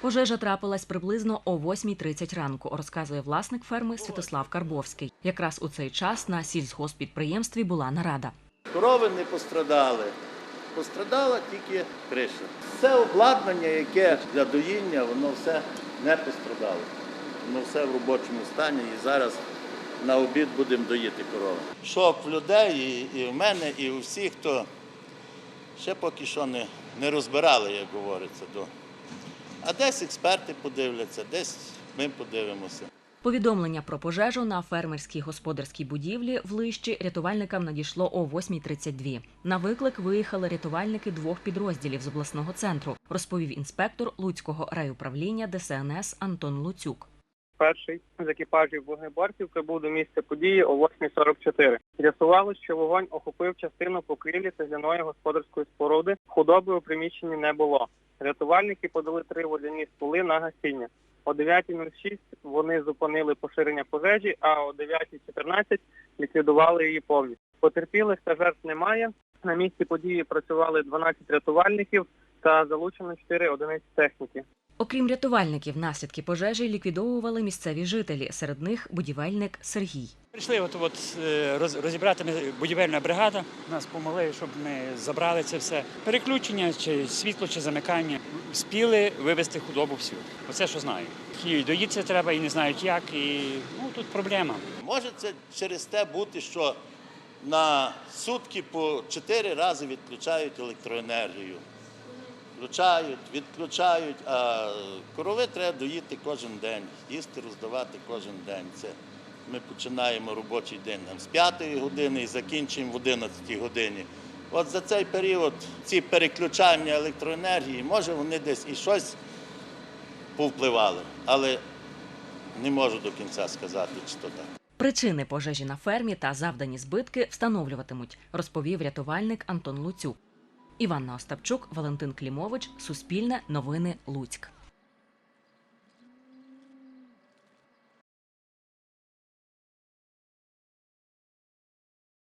Пожежа трапилась приблизно о 8.30 ранку, розказує власник ферми Святослав Карбовський. Якраз у цей час на сільськгоспідприємстві була нарада. Корови не пострадали. Пострадала тільки криша. Це обладнання, яке для доїння, воно все не пострадало. Воно все в робочому стані і зараз на обід будемо доїти корови. Шок в людей і, і в мене, і у всіх, хто ще поки що не, не розбирали, як говориться. До. А десь експерти подивляться, десь ми подивимося. Повідомлення про пожежу на фермерській господарській будівлі в Лищі рятувальникам надійшло о 8.32. На виклик виїхали рятувальники двох підрозділів з обласного центру, розповів інспектор Луцького райуправління ДСНС Антон Луцюк. Перший з екіпажів вогнеборців прибув до місця події о 8.44. З'ясувалось, що вогонь охопив частину покрівлі цегляної господарської споруди. Худоби у приміщенні не було. Рятувальники подали три водяні стволи на гасіння. О 9.06 вони зупинили поширення пожежі, а о 9.14 ліквідували її повністю. Потерпілих та жертв немає. На місці події працювали 12 рятувальників та залучено 4 одиниці техніки. Окрім рятувальників, наслідки пожежі ліквідовували місцеві жителі. Серед них будівельник Сергій. Прийшли от, от е, розібрати будівельна бригада. Нас помогли, щоб ми забрали це все. Переключення, чи світло, чи замикання. Спіли вивезти худобу всю. Оце що знаю. І доїться треба, і не знають як. І ну тут проблема. Може це через те бути, що на сутки по чотири рази відключають електроенергію. Включають, відключають, а корови треба доїти кожен день, їсти роздавати кожен день. Це ми починаємо робочий день там, з 5 години і закінчуємо в 11 годині. От за цей період ці переключання електроенергії, може вони десь і щось повпливали, але не можу до кінця сказати, чи то так. Причини пожежі на фермі та завдані збитки встановлюватимуть, розповів рятувальник Антон Луцюк. Іванна Остапчук, Валентин Клімович, Суспільне, Новини Луцьк.